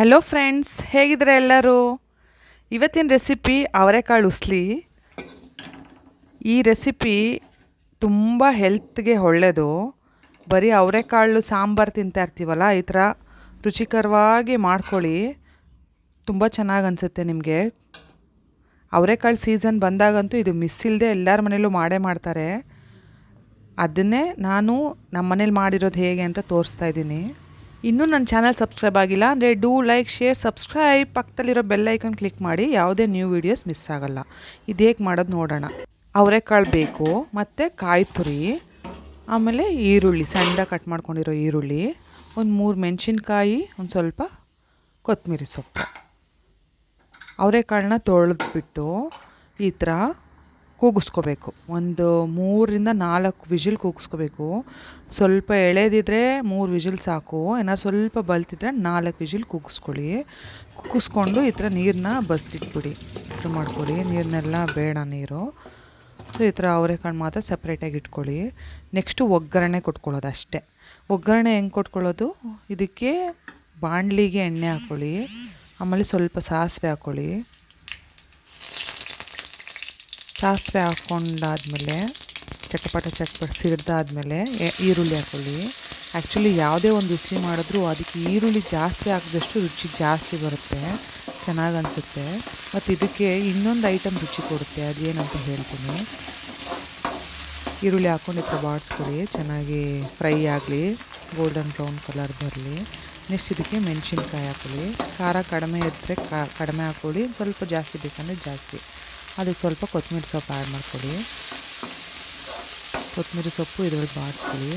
Hello friends ಹೇಗಿದ್ರೆ ಎಲ್ಲರೂ? ಇವತ್ತಿನ recipe ಅವರೆಕಾಳು ಉಸ್ಲಿ. ಈ ರೆಸಿಪಿ ತುಂಬ ಹೆಲ್ತ್ಗೆ ಒಳ್ಳೆಯದು ಬರೀ ಅವರೆಕಾಳು, ಸಾಂಬಾರು ತಿಂತಾ ಇರ್ತೀವಲ್ಲ, ಈ ಥರ ರುಚಿಕರವಾಗಿ ಮಾಡ್ಕೊಳ್ಳಿ. ತುಂಬ ಚೆನ್ನಾಗಿ ಅನಿಸುತ್ತೆ ನಿಮಗೆ. ಅವರೆಕಾಳು ಸೀಸನ್ ಬಂದಾಗಂತೂ ಇದು ಮಿಸ್ ಇಲ್ಲದೆ ಎಲ್ಲರ ಮನೇಲೂ ಮಾಡೇ ಮಾಡ್ತಾರೆ. ಅದನ್ನೇ ನಾನು ನಮ್ಮ ಮನೇಲಿ ಮಾಡಿರೋದು ಹೇಗೆ ಅಂತ ತೋರಿಸ್ತಾ ಇದ್ದೀನಿ. ಇನ್ನೂ ನನ್ನ ಚಾನಲ್ ಸಬ್ಸ್ಕ್ರೈಬ್ ಆಗಿಲ್ಲ ಅಂದರೆ ಡೂ ಲೈಕ್ ಶೇರ್ ಸಬ್ಸ್ಕ್ರೈಬ್ ಪಕ್ಕದಲ್ಲಿರೋ ಬೆಲ್ ಐಕನ್ ಕ್ಲಿಕ್ ಮಾಡಿ, ಯಾವುದೇ ನ್ಯೂ ವೀಡಿಯೋಸ್ ಮಿಸ್ ಆಗಲ್ಲ. ಇದು ಹೇಗೆ ಮಾಡೋದು ನೋಡೋಣ. ಅವರೆಕಾಳು ಬೇಕು, ಮತ್ತು ಕಾಯಿ ತುರಿ, ಆಮೇಲೆ ಈರುಳ್ಳಿ, ಸಣ್ಣ ಕಟ್ ಮಾಡ್ಕೊಂಡಿರೋ ಈರುಳ್ಳಿ, ಒಂದು ಮೂರು ಮೆಣಸಿನ್ಕಾಯಿ, ಒಂದು ಸ್ವಲ್ಪ ಕೊತ್ತಂಬರಿ ಸೊಪ್ಪು. ಅವರೆಕಾಳನ್ನ ತೊಳೆದ್ಬಿಟ್ಟು ಈ ಥರ ಕೂಗಿಸ್ಕೋಬೇಕು. ಒಂದು ಮೂರರಿಂದ ನಾಲ್ಕು ವಿಜಿಲ್ ಕೂಗಿಸ್ಕೋಬೇಕು. ಸ್ವಲ್ಪ ಎಳೆದಿದ್ರೆ ಮೂರು ವಿಜಿಲ್ ಸಾಕು. ಏನಾದ್ರು ಸ್ವಲ್ಪ ಬಲ್ತಿದ್ರೆ ನಾಲ್ಕು ವಿಜಿಲ್ ಕೂಗಿಸ್ಕೊಳ್ಳಿ. ಕೂಗಿಸ್ಕೊಂಡು ಈ ಥರ ನೀರನ್ನ ಬಸ್ತಿಟ್ಬಿಡಿ. ಥರ ಮಾಡ್ಕೊಳ್ಳಿ. ನೀರನ್ನೆಲ್ಲ ಬೇಡ ನೀರು. ಸೊ, ಈ ಥರ ಅವರೆಕಾಳು ಮಾತ್ರ ಸಪ್ರೇಟಾಗಿ ಇಟ್ಕೊಳ್ಳಿ. ನೆಕ್ಸ್ಟು ಒಗ್ಗರಣೆ ಕೊಟ್ಕೊಳ್ಳೋದು ಅಷ್ಟೇ. ಒಗ್ಗರಣೆ ಹೆಂಗೆ ಕೊಟ್ಕೊಳ್ಳೋದು? ಇದಕ್ಕೆ ಬಾಣಲಿಗೆ ಎಣ್ಣೆ ಹಾಕ್ಕೊಳ್ಳಿ ಆಮೇಲೆ ಸ್ವಲ್ಪ ಸಾಸಿವೆ ಹಾಕ್ಕೊಳ್ಳಿ ಸಾಸಿವೆ ಹಾಕ್ಕೊಂಡಾದಮೇಲೆ ಚಟಪಟ ಚಟಪಟ ಸಿಡ್ದಾದಮೇಲೆ ಈರುಳ್ಳಿ ಹಾಕೊಳ್ಳಿ. ಆ್ಯಕ್ಚುಲಿ ಯಾವುದೇ ಒಂದು ರುಚಿ ಮಾಡಿದ್ರೂ ಅದಕ್ಕೆ ಈರುಳ್ಳಿ ಜಾಸ್ತಿ ಹಾಕಿದಷ್ಟು ರುಚಿ ಜಾಸ್ತಿ ಬರುತ್ತೆ. ಚೆನ್ನಾಗಿ ಅನಿಸುತ್ತೆ. ಮತ್ತು ಇದಕ್ಕೆ ಇನ್ನೊಂದು ಐಟಮ್ ರುಚಿ ಕೊಡುತ್ತೆ. ಅದೇನಂತ ಹೇಳ್ತೀನಿ. ಈರುಳ್ಳಿ ಹಾಕ್ಕೊಂಡು ಈ ಬಾಡಿಸ್ಕೊಳ್ಳಿ ಚೆನ್ನಾಗಿ ಫ್ರೈ ಆಗಲಿ. ಗೋಲ್ಡನ್ ಬ್ರೌನ್ ಕಲರ್ ಬರಲಿ. ನೆಕ್ಸ್ಟ್ ಇದಕ್ಕೆ ಮೆಣಸಿನ್ಕಾಯಿ ಹಾಕೊಳ್ಳಿ. ಖಾರ ಕಡಿಮೆ ಇದ್ದರೆ ಕಡಿಮೆ ಹಾಕ್ಕೊಳ್ಳಿ ಸ್ವಲ್ಪ ಜಾಸ್ತಿ ಬೇಕಂದರೆ ಜಾಸ್ತಿ. ಅದಕ್ಕೆ ಸ್ವಲ್ಪ ಕೊತ್ತಂಬರಿ ಸೊಪ್ಪು ಆ್ಯಡ್ ಮಾಡ್ಕೊಳ್ಳಿ. ಕೊತ್ತಂಬರಿ ಸೊಪ್ಪು ಇದರಲ್ಲಿ ಬಾಡಿಸ್ಕೊಳ್ಳಿ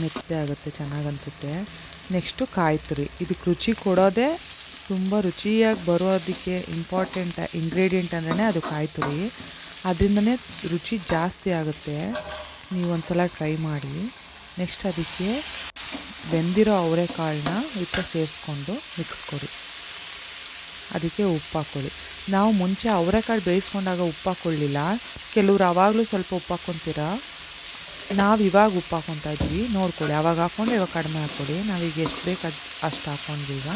ಮೆತ್ತೆ ಆಗುತ್ತೆ, ಚೆನ್ನಾಗಿ ಅನಿಸುತ್ತೆ. ನೆಕ್ಸ್ಟು ಕಾಯಿ ತುರಿ. ಇದಕ್ಕೆ ರುಚಿ ಕೊಡೋದೇ ತುಂಬ ರುಚಿಯಾಗಿ ಬರೋದಕ್ಕೆ ಇಂಪಾರ್ಟೆಂಟ್ ಇಂಗ್ರೀಡಿಯೆಂಟ್ ಅಂದ್ರೆ ಅದು ಕಾಯಿ ತುರಿ. ಅದರಿಂದನೇ ರುಚಿ ಜಾಸ್ತಿ ಆಗುತ್ತೆ. ನೀವು ಒಂದು ಸಲ ಟ್ರೈ ಮಾಡಿ. ನೆಕ್ಸ್ಟ್ ಅದಕ್ಕೆ ಬೆಂದಿರೋ ಅವರೆಕಾಳನ್ನ ಇದಕ್ಕೆ ಸೇರಿಸ್ಕೊಂಡು ಮಿಕ್ಸ್ ಕೊಡಿ. ಅದಕ್ಕೆ ಉಪ್ಪು ಹಾಕ್ಕೊಳ್ಳಿ. ನಾವು ಮುಂಚೆ ಅವರೆಕಾಳು ಬೇಯಿಸ್ಕೊಂಡಾಗ ಉಪ್ಪು ಹಾಕ್ಕೊಳ್ಳಿಲ್ಲ ಕೆಲವ್ರು ಆವಾಗಲೂ ಸ್ವಲ್ಪ ಉಪ್ಪು ಹಾಕ್ಕೊತೀರಾ ನಾವು ಇವಾಗ ಉಪ್ಪು ಹಾಕ್ಕೊತಾ ಇದ್ವಿ. ನೋಡ್ಕೊಳ್ಳಿ, ಅವಾಗ ಹಾಕ್ಕೊಂಡು ಇವಾಗ ಕಡಿಮೆ ಹಾಕ್ಕೊಳ್ಳಿ ನಾವೀಗ ಎಷ್ಟು ಬೇಕು ಅದು, ಅಷ್ಟು ಹಾಕ್ಕೊಂಡ್ವಿ ಈಗ.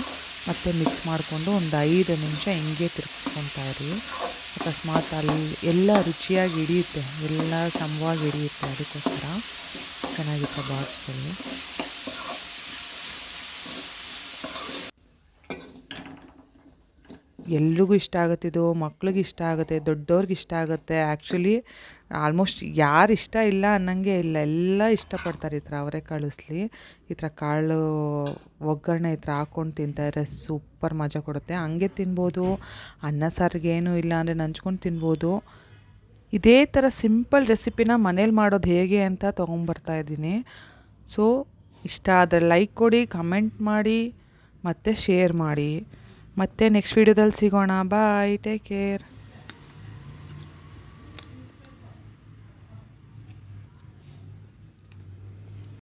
ಮತ್ತೆ ಮಿಕ್ಸ್ ಮಾಡಿಕೊಂಡು ಒಂದು ಐದು ನಿಮಿಷ ಹಿಂಗೆ ತಿರ್ಗಿಸ್ಕೊತಾ ಇರಿ. ಅಕಸ್ಮಾತ್ ಅಲ್ಲಿ ಎಲ್ಲ ರುಚಿಯಾಗಿ ಹಿಡಿಯುತ್ತೆ. ಎಲ್ಲ ಸಮವಾಗಿ ಹಿಡಿಯುತ್ತೆ. ಅದಕ್ಕೋಸ್ಕರ ಚೆನ್ನಾಗಿತ್ತು ಬಾಡಿಸ್ಕೊಳ್ಳಿ ಎಲ್ರಿಗೂ ಇಷ್ಟ ಆಗುತ್ತೆ ಇದು, ಮಕ್ಳಿಗೆ ಇಷ್ಟ ಆಗುತ್ತೆ, ದೊಡ್ಡವ್ರಿಗೆ ಇಷ್ಟ ಆಗುತ್ತೆ. ಆ್ಯಕ್ಚುಲಿ ಆಲ್ಮೋಸ್ಟ್ ಯಾರು ಇಷ್ಟ ಇಲ್ಲ ಅನ್ನಂಗೆ ಇಲ್ಲ. ಎಲ್ಲ ಇಷ್ಟಪಡ್ತಾರೆ ಈ ಥರ ಅವರೇ ಕಳಿಸ್ಲಿ. ಈ ಥರ ಕಾಳು ಒಗ್ಗರಣೆ ಈ ಥರ ಹಾಕ್ಕೊಂಡು ತಿಂತಾರೆ. ಸೂಪರ್ ಮಜಾ ಕೊಡುತ್ತೆ. ಹಂಗೆ ತಿನ್ಬೋದು. ಅನ್ನ ಸಾರಿಗೆ ಏನೂ ಇಲ್ಲ ಅಂದರೆ ನಂಚ್ಕೊಂಡು ತಿನ್ಬೋದು. ಇದೇ ಥರ ಸಿಂಪಲ್ ರೆಸಿಪಿನ ಮನೇಲಿ ಮಾಡೋದು ಹೇಗೆ ಅಂತ ತೊಗೊಂಬರ್ತಾ ಇದ್ದೀನಿ. ಸೊ ಇಷ್ಟ ಆದರೆ ಲೈಕ್ ಕೊಡಿ ಕಮೆಂಟ್ ಮಾಡಿ, ಮತ್ತು ಶೇರ್ ಮಾಡಿ. ಮತ್ತೆ ನೆಕ್ಸ್ಟ್ ವೀಡಿಯೋದಲ್ಲಿ ಸಿಗೋಣ. Bye take care